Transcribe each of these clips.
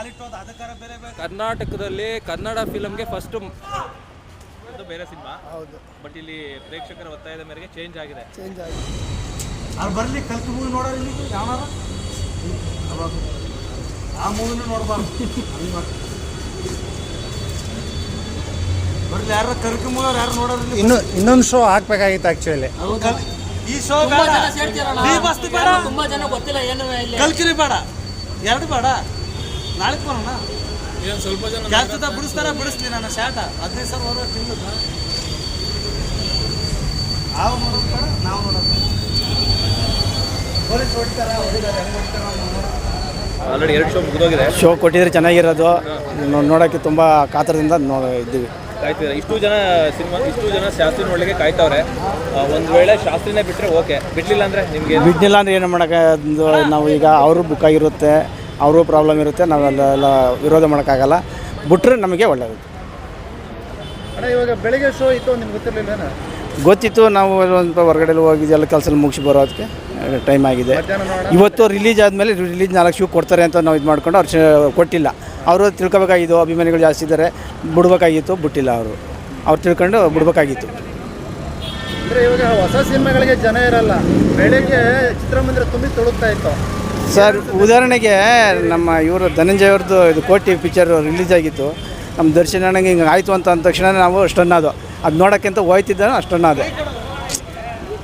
ಕಾಲಿಟ್ಟೋದು ಅದಕ್ಕಾರ ಬೇರೆ ಬೇರೆ ಕರ್ನಾಟಕದಲ್ಲಿ ಕನ್ನಡ ಫಿಲಮ್ಗೆ ಫಸ್ಟ್ ಅದು ಬೇರೆ ಸಿನಿಮಾ. ಹೌದು. ಬಟ್ ಇಲ್ಲಿ ಪ್ರೇಕ್ಷಕರ ಒತ್ತಾಯದ ಮೇರೆಗೆ ಚೇಂಜ್ ಆಗಿದೆ. ಚೇಂಜ್ ಆಗಿದೆ. ಅಲ್ಲಿ ಬರಲಿ ಕಲ್ತು ಮೂವಿ ನೋಡೋರು ಇಲ್ಲಿ ಯಾವನಾರ ಅವಾಗ ಆ ಮೂವಿನೂ ನೋಡಬಾರ್ದು. ಬರ್ಲಿ ಯಾರು ಕಲ್ಕಿ ಮೂವಿ ಯಾರು ನೋಡೋರು ಇಲ್ಲಿ? ಇನ್ನು ಇನ್ನೊಂದು ಶೋ ಹಾಕ್ಬೇಕಾಗಿತ್ತು ಆ್ಯಕ್ಚುಲಿ ಈ ಶೋ ಬೇಡ. ಈ ಬಸ್ತಿ ಬೇಡ. ತುಂಬಾ ಜನ ಗೊತ್ತಿಲ್ಲ ಏನು ಇಲ್ಲಿ. ಕಲ್ಕಿರಿ ಬೇಡ. ಎರಡು ಬೇಡ. ನಾಳೆ ಬರೋಣ? ಸ್ವಲ್ಪ ಜನ ಜಾಸ್ತಿ ಬಿಡಿಸ್ತಾರ ಬಿಡಿಸ್ತೀನಿ ನಾನು ಶಾಟ. ಹದಿನೈದು ಸಾವಿರ ಬರೋ ತಿಂಗಳು ನಾವು ನೋಡೋದು ಬೇಡ ನಾವು ನೋಡೋದು ಪೊಲೀಸ್ ಹೊಡಿತಾರ ಹೆಂಗ್ ಆಲ್ರೆಡಿ ಎರಡು ಶೋ ಮುಗಿದೋಗಿದೆ. ಶೋ ಕೊಟ್ಟಿದ್ರೆ ಚೆನ್ನಾಗಿರೋದು. ನೋ- ನೋಡೋಕ್ಕೆ ತುಂಬ ಕಾತರದಿಂದ ನೋ ಇದ್ದೀವಿ. ಕಾಯ್ತಿದ್ದಾರೆ. ಇಷ್ಟು ಜನ ಸಿನಿಮಾ ಇಷ್ಟು ಜನ ಶಾಸ್ತ್ರಿ ನೋಡ್ಲಿಕ್ಕೆ ಕಾಯ್ತವ್ರೆ. ಆ, ಒಂದ್ ವೇಳೆ ಶಾಸ್ತ್ರಿನೇ ಬಿಟ್ರೆ ಓಕೆ. ಬಿಡ್ಲಿಲ್ಲ ಅಂದ್ರೆ ನಿಮ್ಗೆ ಬಿಡ್ಲಿಲ್ಲ ಅಂದರೆ ಏನು ಮಾಡೋಕ್ಕೆ? ನಾವು ಈಗ ಅವರು ಬುಕ್ ಆಗಿರುತ್ತೆ. ಅವರು ಪ್ರಾಬ್ಲಮ್ ಇರುತ್ತೆ ನಾವೆಲ್ಲ ವಿರೋಧ ಮಾಡೋಕ್ಕಾಗಲ್ಲ. ಬಿಟ್ಟರೆ ನಮಗೆ ಒಳ್ಳೆಯದು ಇವಾಗ ಬೆಳಿಗ್ಗೆ ಶೋ ಇತ್ತು ನಿಮ್ಗೆ ಗೊತ್ತಿರಲಿಲ್ಲ ಗೊತ್ತಿತ್ತು ನಾವು ಒಂದು ಹೊರಗಡೆ ಹೋಗಿ ಎಲ್ಲ ಕೆಲಸ ಮುಗಿಸಿ ಬರೋದಕ್ಕೆ ಟೈಮ್ ಆಗಿದೆ. ಇವತ್ತು ರಿಲೀಸ್ ಆದಮೇಲೆ ರಿಲೀಸ್ ನಾಲ್ಕು ಶೂ ಕೊಡ್ತಾರೆ ಅಂತ ನಾವು ಇದು ಮಾಡ್ಕೊಂಡು ಅವ್ರು ಶ- ಕೊಟ್ಟಿಲ್ಲ. ಅವರು ತಿಳ್ಕೊಬೇಕಾಗಿತ್ತು ಅಭಿಮಾನಿಗಳು ಜಾಸ್ತಿ ಇದ್ದಾರೆ ಬಿಡ್ಬೇಕಾಗಿತ್ತು ಬಿಟ್ಟಿಲ್ಲ ಅವರು. ಅವ್ರು ತಿಳ್ಕೊಂಡು ಬಿಡ್ಬೇಕಾಗಿತ್ತು. ಇವಾಗ ಹೊಸ ಸಿನಿಮಾಗಳಿಗೆ ಜನ ಇರಲ್ಲ. ಬೆಳಿಗ್ಗೆ ಚಿತ್ರಮಂದಿರ ತುಂಬಿ ತೊಳಗ್ತಾ ಇತ್ತು. ಸರ್ ಉದಾಹರಣೆಗೆ ನಮ್ಮ ಇವರು ಧನಂಜಯ ಅವ್ರದ್ದು ಇದು ಕೋಟಿ ಪಿಕ್ಚರ್ ರಿಲೀಸ್ ಆಗಿತ್ತು. ನಮ್ಮ ದರ್ಶನ ಅಣ್ಣಂಗೆ ಹಿಂಗೆ ಆಯಿತು ಅಂತ ಅಂದ ತಕ್ಷಣ ನಾವು ಅಷ್ಟನ್ನೋದು. ಅದು ನೋಡೋಕ್ಕಿಂತ ಹೋಯ್ತಿದ್ದ ಅಷ್ಟನ್ನೋದು.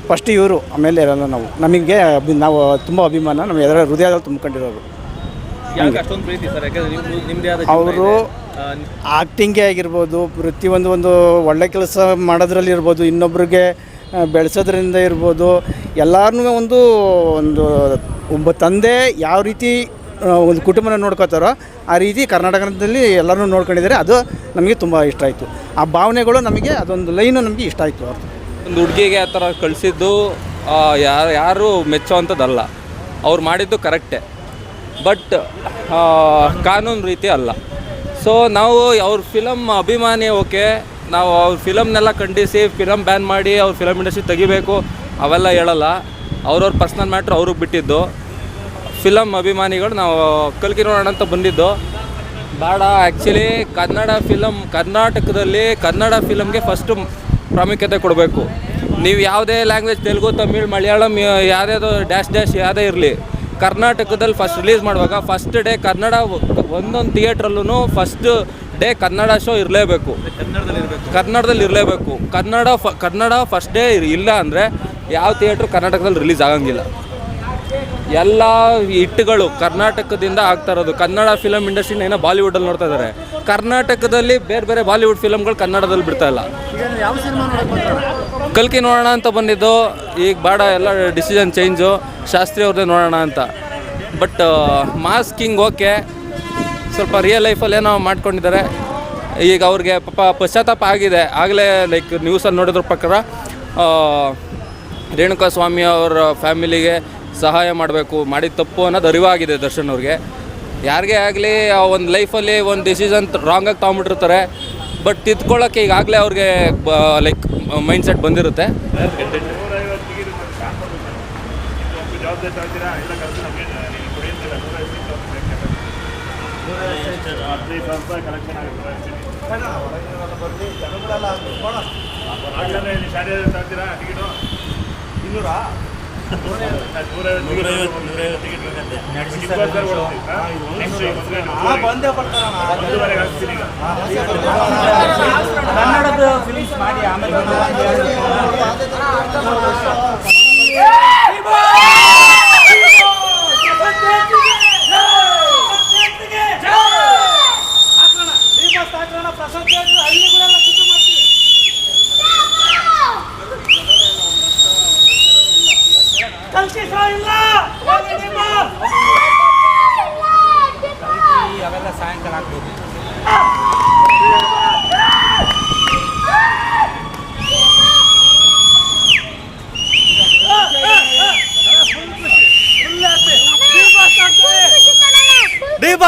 ಫಸ್ಟ್ ಇವರು ಆಮೇಲೆ ಇರಲ್ಲ ನಾವು. ನಮಗೆ ಅಭಿ ನಾವು ತುಂಬ ಅಭಿಮಾನ ನಮ್ಮ ಎದುರ ಹೃದಯದಲ್ಲಿ ತುಂಬ್ಕೊಂಡಿರೋರು. ಅವರು ಆ್ಯಕ್ಟಿಂಗೇ ಆಗಿರ್ಬೋದು ಪ್ರತಿಯೊಂದು ಒಂದು ಒಳ್ಳೆ ಕೆಲಸ ಮಾಡೋದ್ರಲ್ಲಿ ಇರ್ಬೋದು ಇನ್ನೊಬ್ರಿಗೆ ಬೆಳೆಸೋದ್ರಿಂದ ಇರ್ಬೋದು ಎಲ್ಲರನ್ನೂ ಒಂದು ಒಂದು ಒಬ್ಬ ತಂದೆ ಯಾವ ರೀತಿ ಒಂದು ಕುಟುಂಬನ ನೋಡ್ಕೋತಾರೋ ಆ ರೀತಿ ಕರ್ನಾಟಕದಲ್ಲಿ ಎಲ್ಲರೂ ನೋಡ್ಕೊಂಡಿದ್ದಾರೆ. ಅದು ನಮಗೆ ತುಂಬ ಇಷ್ಟ ಆಯಿತು. ಆ ಭಾವನೆಗಳು ನಮಗೆ, ಅದೊಂದು ಲೈನು ನಮಗೆ ಇಷ್ಟ ಆಯಿತು ಅವ್ರದ್ದು ಒಂದು ಹುಡುಗಿಗೆ ಆ ಥರ ಕಳಿಸಿದ್ದು ಯಾರು ಯಾರು ಮೆಚ್ಚುವಂಥದ್ದಲ್ಲ. ಅವ್ರು ಮಾಡಿದ್ದು ಕರೆಕ್ಟೇ. ಬಟ್ ಕಾನೂನು ರೀತಿ ಅಲ್ಲ. ಸೊ ನಾವು ಅವ್ರ ಫಿಲಮ್ ಅಭಿಮಾನಿ ಓಕೆ. ನಾವು ಅವ್ರ ಫಿಲಮ್ನೆಲ್ಲ ಖಂಡಿಸಿ ಫಿಲಮ್ ಬ್ಯಾನ್ ಮಾಡಿ ಅವ್ರ ಫಿಲಮ್ ಇಂಡಸ್ಟ್ರಿ ತೆಗಿಬೇಕು, ಅವೆಲ್ಲ ಹೇಳಲ್ಲ. ಅವ್ರವ್ರ ಪರ್ಸ್ನಲ್ ಮ್ಯಾಟ್ರ್ ಅವ್ರಿಗೆ ಬಿಟ್ಟಿದ್ದು. ಫಿಲಮ್ ಅಭಿಮಾನಿಗಳು, ನಾವು ಕಲ್ಕಿ ನೋಡೋಣ ಅಂತ ಬಂದಿದ್ದು. ಬೇಡ ಆ್ಯಕ್ಚುಲಿ ಕನ್ನಡ ಫಿಲಮ್ ಕರ್ನಾಟಕದಲ್ಲಿ ಕನ್ನಡ ಫಿಲಮ್ಗೆ ಫಸ್ಟು ಪ್ರಾಮುಖ್ಯತೆ ಕೊಡಬೇಕು. ನೀವು ಯಾವುದೇ ಲ್ಯಾಂಗ್ವೇಜ್ ತೆಲುಗು, ತಮಿಳ್, ಮಲಯಾಳಂ, ಯಾವುದ್ಯಾವುದೋ ಡ್ಯಾಶ್ ಡ್ಯಾಶ್ ಯಾವುದೇ ಇರಲಿ, ಕರ್ನಾಟಕದಲ್ಲಿ ಫಸ್ಟ್ ರಿಲೀಸ್ ಮಾಡುವಾಗ ಫಸ್ಟ್ ಡೇ ಕನ್ನಡ ಒಂದೊಂದು ಥಿಯೇಟ್ರಲ್ಲೂ ಫಸ್ಟ್ ಡೇ ಕನ್ನಡ ಶೋ ಇರಲೇಬೇಕು. ಕನ್ನಡದಲ್ಲಿ ಇರಲೇಬೇಕು. ಕನ್ನಡ ಫ ಕನ್ನಡ ಫಸ್ಟ್ ಡೇ ಇಲ್ಲ ಅಂದರೆ ಯಾವ ಥಿಯೇಟ್ರು ಕರ್ನಾಟಕದಲ್ಲಿ ರಿಲೀಸ್ ಆಗಂಗಿಲ್ಲ. ಎಲ್ಲ ಹಿಟ್ಗಳು ಕರ್ನಾಟಕದಿಂದ ಆಗ್ತಾ ಇರೋದು. ಕನ್ನಡ ಫಿಲಮ್ ಇಂಡಸ್ಟ್ರಿನ ಏನೋ ಬಾಲಿವುಡಲ್ಲಿ ನೋಡ್ತಾ ಇದ್ದಾರೆ ಕರ್ನಾಟಕದಲ್ಲಿ ಬೇರೆ ಬೇರೆ ಬಾಲಿವುಡ್ ಫಿಲಮ್ಗಳು ಕನ್ನಡದಲ್ಲಿ ಬಿಡ್ತಾ ಇಲ್ಲ. ಕಲ್ಕಿ ನೋಡೋಣ ಅಂತ ಬಂದಿದ್ದು. ಈಗ ಬೇಡ, ಎಲ್ಲ ಡಿಸಿಷನ್ ಚೇಂಜು ಶಾಸ್ತ್ರಿ ಅವ್ರದ್ದೇ ನೋಡೋಣ ಅಂತ. ಬಟ್ ಮಾಸ್ ಕಿಂಗ್ ಓಕೆ ಸ್ವಲ್ಪ ರಿಯಲ್ ಲೈಫಲ್ಲಿ ಏನೋ ಮಾಡ್ಕೊಂಡಿದ್ದಾರೆ. ಈಗ ಅವ್ರಿಗೆ ಪಾಪ ಪಶ್ಚಾತ್ತಾಪ ಆಗಿದೆ. ಆಗಲೇ ಲೈಕ್ ನ್ಯೂಸಲ್ಲಿ ನೋಡಿದ್ರ ಪ್ರಕಾರ ರೇಣುಕಾ ಸ್ವಾಮಿ ಅವರ ಫ್ಯಾಮಿಲಿಗೆ ಸಹಾಯ ಮಾಡಬೇಕು, ಮಾಡಿದ ತಪ್ಪು ಅನ್ನೋದು ಅರಿವಾಗಿದೆ ದರ್ಶನ್ ಅವ್ರಿಗೆ. ಯಾರಿಗೇ ಆಗಲಿ ಒಂದು ಲೈಫಲ್ಲಿ ಒಂದು ಡಿಸಿಷನ್ ರಾಂಗಾಗಿ ತೊಗೊಂಬಿಟ್ಟಿರ್ತಾರೆ ಬಟ್ ತಿದ್ಕೊಳ್ಳೋಕ್ಕೆ ಈಗಾಗಲೇ ಅವ್ರಿಗೆ ಲೈಕ್ ಮೈಂಡ್ ಸೆಟ್ ಬಂದಿರುತ್ತೆ. ಇನ್ನೂರ ಕನ್ನಡದ ಫಿಲ್ಮ್ಸ್ ಮಾಡಿ ಆಮೇಲೆ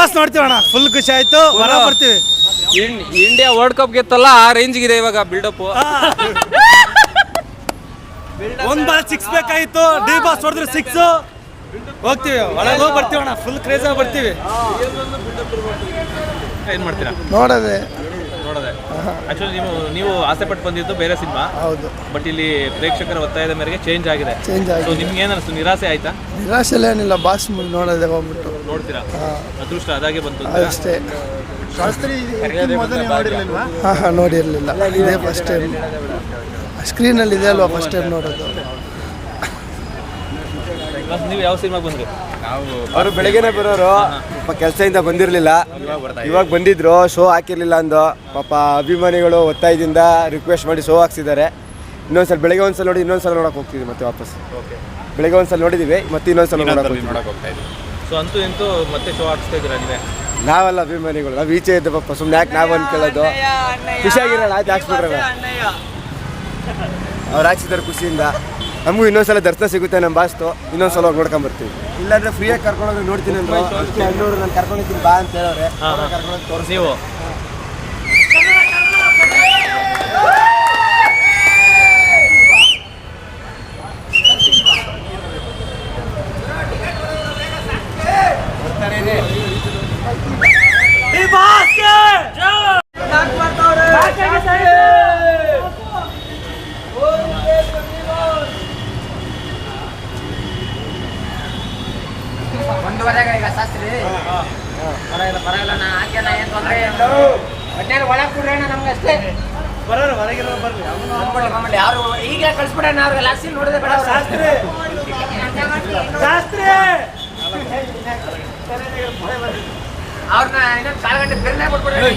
ಡಿ ನೋಡ್ತೀವಿ ನೋಡ್ತೀವಣ್ಣ ಫುಲ್ ಖುಷಿ ಆಯ್ತು. ಹೊರ ಬರ್ತೀವಿ. ಇನ್- ಇಂಡಿಯಾ ವರ್ಲ್ಡ್ ಕಪ್ ಗೆತ್ತಲ್ಲ ಆ ರೇಂಜ್ ಇದೆ ಇವಾಗ ಬಿಲ್ಡಪ್ ಒಂದ್ ಬಾಲ್ ಸಿಕ್ಸ್ ಬೇಕಾಗಿತ್ತು. ಡಿ ಬಾಸ್ ಹೊಡೆದ್ರೆ ಸಿಕ್ಸ್ ಹೋಗ್ತೀವಿ. ಒಳಗೆ ಹೋಗಿ ಬರ್ತೀವಿ ಅಣ್ಣ. ಫುಲ್ ಕ್ರೇಜಾಗಿ ಬರ್ತೀವಿ. ಏನು ಮಾಡ್ತೀರಾ ನೋಡದೆ. ನೋಡೋದೆ. ಆಕ್ಚುಲಿ ನೀವು ನೀವು ಆಸೆ ಪಟ್ಟು ಬಂದಿದ್ದು ಬೇರೆ ಸಿನಿಮಾ. ಹೌದು. ಬಟ್ ಇಲ್ಲಿ ಪ್ರೇಕ್ಷಕರ ಒತ್ತಾಯದ ಮೇರೆಗೆ ಚೇಂಜ್ ಆಗಿದೆ. ಚೇಂಜ್ ಸೊ ಆಗಿ ನಿಮ್ಗೆ ಏನು ಅನಿಸ್ತು ನಿರಾಸೆ ಆಯ್ತಾ ನಿರಾಶೆಲೇನಿಲ್ಲ ಬಾಸ್ ಮುಂದೆ ನೋಡೋದೇ ಹೋಗ್ಬಿಟ್ಟು. ನೋಡ್ತೀರಾ? ಅದೃಷ್ಟ ಅದಾಗೆ ಬಂತು ಅಷ್ಟೇ ಶಾಸ್ತ್ರಿ ಹಾಂ ಹಾಂ ನೋಡಿರಲಿಲ್ಲ. ಇದೇ ಫಸ್ಟ್ ಟೈಮ್ ಸ್ಕ್ರೀನಲ್ಲಿ ಇದೆ ಅಲ್ವಾ ಫಸ್ಟ್ ಟೈಮ್ ನೋಡೋದು? ನೀವು ಯಾವ ಸಿನಿಮಾಗೆ ಬಂದ್ರಿ? ಅವರು ಬೆಳಗ್ಗೆನೆ ಬರೋರು. ಪಾಪ ಕೆಲಸದಿಂದ ಬಂದಿರಲಿಲ್ಲ. ಇವಾಗ ಬಂದಿದ್ರು ಶೋ ಹಾಕಿರ್ಲಿಲ್ಲ ಅಂದು. ಪಾಪ ಅಭಿಮಾನಿಗಳು ಒತ್ತಾಯದಿಂದ ರಿಕ್ವೆಸ್ಟ್ ಮಾಡಿ ಶೋ ಹಾಕ್ಸಿದ್ದಾರೆ. ಇನ್ನೊಂದ್ಸಲ ಬೆಳಗ್ಗೆ ಒಂದ್ಸಲ ನೋಡಿ ಇನ್ನೊಂದ್ಸಲ ನೋಡಕ್ ಹೋಗ್ತಿದ್ವಿ ಮತ್ತೆ ವಾಪಸ್. ಬೆಳಗ್ಗೆ ಒಂದ್ಸಲ ನೋಡಿದೀವಿ ಮತ್ತೆ ಇನ್ನೊಂದ್ಸಲ ನೋಡಕ್ ಹೋಗ್ತೀವಿ ಸೊ ಅಂತೂ ಇಂತೂ ಮತ್ತೆ ಶೋ ಹಾಕ್ಸ್ತಾ ಇದ್ದೀರಾ ನೀವೇ ನಾವೆಲ್ಲ ಅಭಿಮಾನಿಗಳು ನಾವು ಈಚೆ ಇದ್ದ ಪಾಪ ಸುಮ್ಮನೆ ಯಾಕೆ ನಾವು ಅನ್ಕೊಳ್ಳೋದು? ಖುಷಿಯಾಗಿರಲ್ಲ ಆಯ್ತು ಹಾಕ್ಸ್ಬಿಟ್ರಲ್ಲ ಅವ್ರು ಹಾಕ್ಸಿದ್ದಾರೆ ಖುಷಿಯಿಂದ. ನಮಗೂ ಇನ್ನೊಂದ್ಸಲ ದರ್ಶನ ಸಿಗುತ್ತೆ ನಮ್ಮ ಬಾಸ್ತು ಇನ್ನೊಂದ್ಸಲ ಹೋಗಿ ನೋಡ್ಕೊಂಬರ್ತೀವಿ ಇಲ್ಲಾಂದ್ರೆ ಫ್ರೀಯಾಗಿ ಕರ್ಕೊಂಡೋಗಿ ನೋಡ್ತೀನಿ ಅಂದ್ರೆ ಅದಕ್ಕೆ ಹಣ್ಣೂರು ನಾನು ಕರ್ಕೊಂಡಿದ್ದೀನಿ ಬಾ ಅಂತ ಹೇಳೋರೆ. ಕರ್ಕೊಂಡು ತೋರಿಸಿ ನೀವು ಈಗ ಶಾಸ್ತ್ರಿ ಪರವಾಗಿಲ್ಲ ಪರವಾಗಿಲ್ಲ ನಾ ಹಾಕ್ಯಾನ ಏನು ತೊಂದರೆ ಒಟ್ನಲ್ಲಿ ಒಳಗೆ ಕೊಡ್ರಣ್ಣ ನಮ್ಗೆ ಅಷ್ಟೇ ಬಂದ್ಬಿಡ್ಲಿ, ಬಂದ್ಬಿಡ್ಲಿ. ಯಾರು ಈಗಲೇ ಕಳ್ಸ್ಬಿಡೋಣ ಅವ್ರಿಗೆ ಲಾಸ್ಟಿಲ್ ಬೇಡ ಶಾಸ್ತ್ರಿ. ಶಾಸ್ತ್ರಿ. ಅವ್ರನ್ನ ಇನ್ನೊಂದು ಕಾಲು ಗಂಟೆ ಬಿರ್ನೆ ಕೊಟ್ಬಿಡ್ರಿ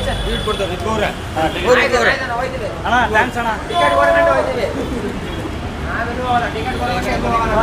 ಅಣ್ಣ ಥ್ಯಾಂಕ್ಸ್ ಅಣ್ಣ. ಟಿಕೆಟ್ ಹೋಗಲ್ಲ ಟಿಕೆಟ್ ಹೋಗಲ್ಲ.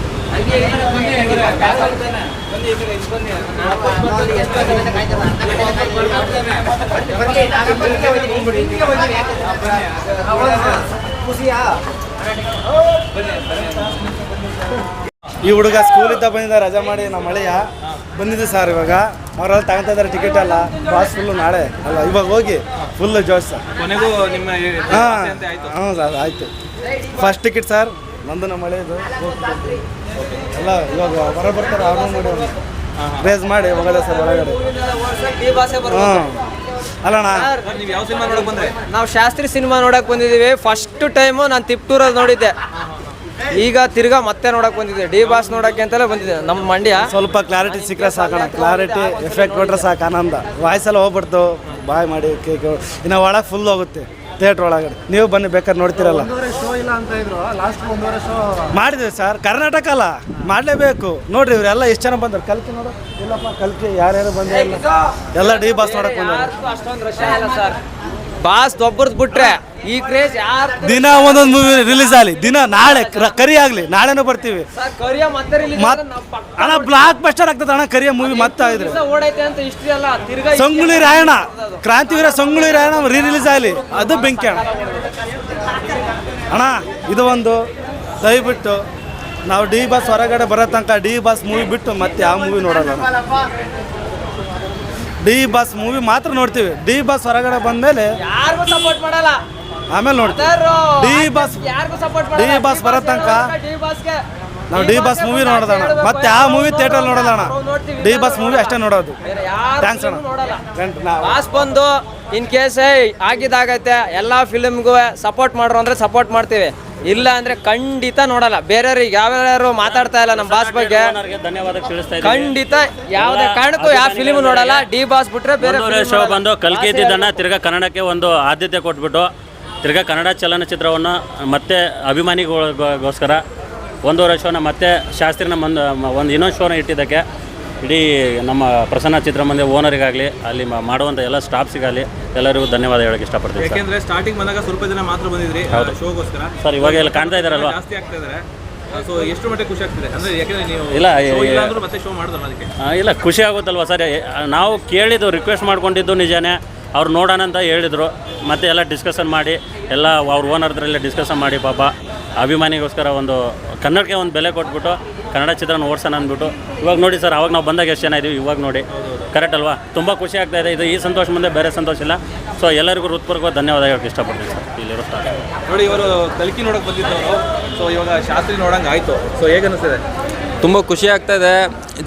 ಈ ಹುಡುಗ ಸ್ಕೂಲಿಂದ ಬಂದಿದ್ದ ರಜಾ ಮಾಡಿ ನಮ್ಮ ಮಳೆಯ ಬಂದಿದ್ದೆ ಸರ್ ಇವಾಗ. ಅವರೆಲ್ಲ ತಗೊಂತ ಇದ್ದಾರೆ ಟಿಕೆಟ್ ಅಲ್ಲ ಬಾಸ್ ಫುಲ್ಲು ನಾಳೆ. ಅಲ್ಲ ಇವಾಗ ಹೋಗಿ ಫುಲ್ ಜೋಶ್ ಸರ್ ಕೊನೆಗೂ ನಿಮ್ಮ ಹಾಂ. ಸರ್ ಆಯಿತು. ಫಸ್ಟ್ ಟಿಕೆಟ್ ಸರ್ ನಂದು ಮಳೆ ಇದು. ಎಲ್ಲ ಇವಾಗ ಹೊರ ಬರ್ತಾರೆ ಅವ್ರನ್ನೂ ಮಾಡಿ ರೇಸ್ ಮಾಡಿ ಹೋಗಲ್ಲ ಸರ್ ಒಳಗಡೆ. ಹಾಂ. ಅಲ್ಲಣ್ಣ. ಯಾವ ಸಿನಿಮಾ ನೋಡಕ್ ಬಂದ್ರೆ? ನಾವು ಶಾಸ್ತ್ರಿ ಸಿನಿಮಾ ನೋಡಕ್ ಬಂದಿದ್ದೀವಿ ಫಸ್ಟ್ ಟೈಮು ನಾನು ತಿಪ್ಟೂರಲ್ಲಿ ನೋಡಿದ್ದೆ. ಈಗ ತಿರ್ಗಾ ಮತ್ತೆ ನೋಡಕ್ ಬಂದಿದ್ದೆ. ಡಿ ಬಾಸ್ ನೋಡಕ್ಕೆ ಅಂತಲೇ ಬಂದಿದ್ದೆ. ನಮ್ಮ ಮಂಡ್ಯ. ಸ್ವಲ್ಪ ಕ್ಲಾರಿಟಿ ಸಿಕ್ಕರೆ ಸಾಕಣ ಕ್ಲಾರಿಟಿ ಎಫೆಕ್ಟ್ ಕೊಟ್ರೆ ಸಾಕು ಆನಂದ. ವಾಯ್ಸ್ ಎಲ್ಲ ಹೋಗ್ಬಿಡ್ತು. ಬಾಯ್ ಮಾಡಿ ಕೇಕ್ ಇನ್ನು ಒಳಗೆ ಫುಲ್ ಹೋಗುತ್ತೆ. ಥಿಯೇಟ್ರ್ ಒಳಗಡೆ. ನೀವು ಬನ್ನಿ ಬೇಕಾದ್ರೆ ನೋಡ್ತೀರಲ್ಲ. ಮಾಡಿದ್ವಿ ಸರ್ ಕರ್ನಾಟಕ ಅಲ್ಲ. ಮಾಡಲೇಬೇಕು. ನೋಡ್ರಿ ಇವರೆಲ್ಲ ಎಷ್ಟು ಜನ ಬಂದ್ರು? ಕಲ್ಕಿ ನೋಡು. ಇಲ್ಲಪ್ಪ ಕಲ್ಕಿ ಯಾರ್ಯಾರು ಬಂದ್ರೆ ಎಲ್ಲ ಡಿ ಬಾಸ್ ನೋಡಕ್ ಬಂದರು ಬಾಸ್ ಒಬ್ಬರದ್ದು ಬಿಟ್ರೆ ಈ ಕ್ರೇಜ್ ಯಾರು ದಿನ ಒಂದೊಂದು ಮೂವಿ ರಿಲೀಸ್ ಆಗಲಿ. ದಿನ ನಾಳೆ ಕ- ಕರಿ ಆಗಲಿ. ನಾಳೆನೂ ಬರ್ತೀವಿ. ಕೊರಿಯಾ ಮತ್ತೆ release ಮತ್ ಆದ್ರೆ ನಾವ್ ಪಕ್ಕ ಅಣ್ಣ ಬ್ಲಾಕ್ ಬಸ್ಟರ್ ಆಗ್ತದೆ ಅಣ್ಣ ಕರಿಯ ಮೂವಿ ಮತ್ತೆ ಸಂಗುಳಿ ದಿವ್ಸ ಓಡೈತೆ ಅಂತ ಇಷ್ಟ್ರಿ ಅಲ್ಲ ತಿರ್ಗಾ ಸಂಗೊಳ್ಳಿ ರಾಯಣ್ಣ. ಕ್ರಾಂತಿವೀರ ಸಂಗುಳಿ ರಾಯಣ್ಣ ರೀ ರಿಲೀಸ್ ಆಗಲಿ. ಅದು ಬೆಂಕಿ ಅಣ್ಣ. ಅಣ್ಣ ಇದು ಒಂದು. ದಯವಿಟ್ಟು ನಾವು ಡಿ ಬಾಸ್ ಹೊರಗಡೆ ಬರೋ ತನಕ ಡಿ ಬಾಸ್ ಮೂವಿ ಬಿಟ್ಟು ಮತ್ತೆ ಯಾವ ಮೂವಿ ನೋಡಲ್ಲ ನಾವು. ಡಿ ಬಸ್ ಮೂವಿ ಮಾತ್ರ ನೋಡ್ತೀವಿ. ಡಿ ಬಸ್ ಹೊರಗಡೆ ಬಂದ್ಮೇಲೆ ಯಾರಿಗೂ ಸಪೋರ್ಟ್ ಮಾಡಲ್ಲ. ಆಮೇಲೆ ನೋಡ್ತೀವಿ. ಡಿ ಬಸ್ ಯಾರಿಗೂ ಸಪೋರ್ಟ್ ಡಿ ಬಸ್ ಬರೋ ತನಕ ಡಿ ಬಾಸ್ಗೆ. ನಾವು ಡಿ ಬಸ್ ಮೂವಿ ನೋಡೋದಣ್ಣ. ಮತ್ತೆ ಆ ಮೂವಿ ಥಿಯೇಟರ್ ನೋಡೋದಣ್ಣ. ಡಿ ಬಸ್ ಮೂವಿ ಅಷ್ಟೇ ನೋಡೋದು. ಥ್ಯಾಂಕ್ಸ್ ಅಣ್ಣ. ಬಾಸ್ ಬಂದು ಇನ್ ಕೇಸ್ ಆಗಿದ್ದಾಗೈತೆ ಎಲ್ಲ ಫಿಲ್ಮ್ಗೂ ಸಪೋರ್ಟ್ ಮಾಡ್ರು ಅಂದ್ರೆ ಸಪೋರ್ಟ್ ಮಾಡ್ತೀವಿ. ಇಲ್ಲ ಅಂದ್ರೆ ಖಂಡಿತ ನೋಡಲ್ಲ. ಬೇರೆಯವ್ರಿಗೆ ಯಾವ್ಯಾರು ಮಾತಾಡ್ತಾ ಇಲ್ಲ ನಮ್ಮ ಬಾಸ್ ಬಗ್ಗೆ. ಧನ್ಯವಾದ ತಿಳಿಸ್ತಾ ಖಂಡಿತ ಯಾವ್ದೇ ಕಾರಣಕ್ಕೂ ಯಾವ ಫಿಲಿಮ್ ನೋಡಲ್ಲ. ಡಿ ಬಾಸ್ ಬಿಟ್ರೆ ಬೇರೆ film ಶೋ ನೋಡಲ್ಲ. ಬಂದು ಕಲ್ಕಿದ್ದನ್ನ ತಿರ್ಗ ಕನ್ನಡಕ್ಕೆ ಒಂದು ಆದ್ಯತೆ ಕೊಟ್ಬಿಟ್ಟು ತಿರ್ಗಾ ಕನ್ನಡ ಚಲನಚಿತ್ರವನ್ನು ಮತ್ತೆ ಅಭಿಮಾನಿಗಳಿಗೋಸ್ಕರ ಒಂದೂವರೆ ಶೋನ ಮತ್ತೆ ಶಾಸ್ತ್ರಿನ ಒಂದು ಇನ್ನೊಂದು ಶೋನ ಇಟ್ಟಿದ್ದಕ್ಕೆ ಇಡೀ ನಮ್ಮ ಪ್ರಸನ್ನ ಚಿತ್ರಮಂದಿರ ಓನರಿಗಾಗಲಿ ಅಲ್ಲಿ ಮಾ- ಮಾಡುವಂಥ ಎಲ್ಲ ಸ್ಟಾಫ್ಸಿಗಾಗಲಿ ಎಲ್ಲರಿಗೂ ಧನ್ಯವಾದ ಹೇಳಕ್ಕೆ ಇಷ್ಟಪಡ್ತೀನಿ ಸರ್. ಯಾಕೆಂದ್ರೆ ಸ್ಟಾರ್ಟಿಂಗ್ ಬಂದಾಗ ಸ್ವಲ್ಪ ಜನ ಮಾತ್ರ ಬಂದಿದ್ರಿ ಶೋಗೋಸ್ಕರ. ಸರ್ ಇವಾಗ ಎಲ್ಲ ಕಾಣ್ತಾ ಇದ್ದಾರಲ್ವಾ ಜಾಸ್ತಿ ಆಗ್ತಾ ಇದಾರೆ. ಸೊ ಎಷ್ಟು ಮಟ್ಟಿಗೆ ಖುಷಿ ಆಗ್ತಿದೆ? ಅಂದ್ರೆ ಯಾಕಂದ್ರೆ ನೀವು ಇಲ್ಲ, show ಇಲ್ಲ ಅಂದ್ರೂ ಮತ್ತೆ ಶೋ ಮಾಡಿದ್ರಲ್ಲ ಅದಕ್ಕೆ? ಆ, ಇಲ್ಲ ಖುಷಿ ಆಗುತ್ತಲ್ವ ಸರ್? ಎ- ನಾವು ಕೇಳಿದ್ದು ರಿಕ್ವೆಸ್ಟ್ ಮಾಡ್ಕೊಂಡಿದ್ದು ನಿಜಾನೇ. ಅವ್ರು ನೋಡೋಣ ಅಂತ ಹೇಳಿದರು. ಮತ್ತೆ ಎಲ್ಲ ಡಿಸ್ಕಷನ್ ಮಾಡಿ ಎಲ್ಲ ಅವ್ರ ಓನರ್ ಹತ್ರ ಎಲ್ಲ ಡಿಸ್ಕಷನ್ ಮಾಡಿ ಪಾಪ. ಅಭಿಮಾನಿಗೋಸ್ಕರ ಒಂದು ಕನ್ನಡಕ್ಕೆ ಒಂದು ಬೆಲೆ ಕೊಟ್ಬಿಟ್ಟು ಕನ್ನಡ ಚಿತ್ರನ ಓಡಿಸೋಣ ಅಂದ್ಬಿಟ್ಟು. ಇವಾಗ ನೋಡಿ ಸರ್ ಅವಾಗ ನಾವು ಬಂದಾಗ ಎಷ್ಟು ಜನ ಇದೀವಿ ಇವಾಗ ನೋಡಿ. ಕರೆಕ್ಟ್ ಅಲ್ವಾ? ತುಂಬ ಖುಷಿ ಆಗ್ತಾ ಇದೆ. ಇದು ಈ ಸಂತೋಷ ಮುಂದೆ ಬೇರೆ ಸಂತೋಷ ಇಲ್ಲ. ಸೊ ಎಲ್ಲರಿಗೂ ಹೃತ್ಪೂರ್ವಕ ಧನ್ಯವಾದ ಹೇಳಕ್ಕೆ ಇಷ್ಟಪಡ್ತೀನಿ ಸರ್ ಇಲ್ಲಿರೋ ಸ್ಥಾನ ನೋಡಿ ಇವರು ಕಲ್ಕಿ ನೋಡಕ್ಕೆ ಬಂದಿದ್ದವರು. ಸೊ ಇವಾಗ ಶಾಸ್ತ್ರಿ ನೋಡೋಂಗೆ ಆಯಿತು. ಸೊ ಹೇಗೆ ಅನಿಸ್ತಿದೆ? ತುಂಬ ಖುಷಿ ಆಗ್ತಾ ಇದೆ.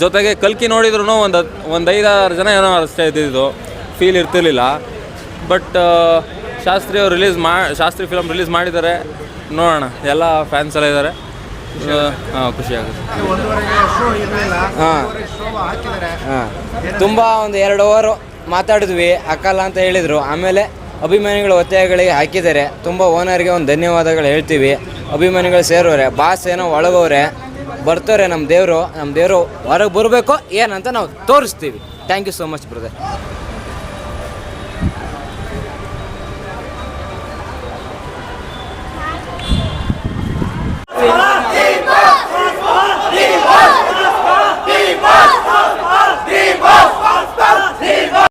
ಜೊತೆಗೆ ಕಲ್ಕಿ ನೋಡಿದ್ರು ಒಂದು ಒಂದು ಐದಾರು ಜನ ಏನೋ ಅಷ್ಟೇ ಇದ್ದಿದ್ದು. ಫೀಲ್ ಇರ್ತಿರ್ಲಿಲ್ಲ. ಬಟ್ ಶಾಸ್ತ್ರಿ ಅವ್ರು ರಿಲೀಸ್ ಮಾ ಶಾಸ್ತ್ರಿ ಫಿಲಮ್ ರಿಲೀಸ್ ಮಾಡಿದ್ದಾರೆ. ನೋಡೋಣ. ಎಲ್ಲ ಫ್ಯಾನ್ಸ್ ಎಲ್ಲ ಇದ್ದಾರೆ ಹಾಂ ಖುಷಿ ಆಗುತ್ತೆ. ಹಾಂ. ಹಾಂ. ತುಂಬ ಒಂದು ಎರಡು ಓವರ್ ಮಾತಾಡಿದ್ವಿ ಹಾಕಲ್ಲ ಅಂತ ಹೇಳಿದರು. ಆಮೇಲೆ ಅಭಿಮಾನಿಗಳ ಒತ್ತಾಯಗಳಿಗೆ ಹಾಕಿದ್ದಾರೆ. ತುಂಬ ಓನರ್ಗೆ ಒಂದು ಧನ್ಯವಾದಗಳು ಹೇಳ್ತೀವಿ. ಅಭಿಮಾನಿಗಳು ಸೇರೋರೆ ಬಾಸ್ ಏನೋ ಒಳಗೋರೆ ಬರ್ತಾರೆ ನಮ್ಮ ದೇವರು ನಮ್ಮ ದೇವರು ಹೊರಗೆ ಬರಬೇಕು ಏನಂತ ನಾವು ತೋರಿಸ್ತೀವಿ. Thank you so much brother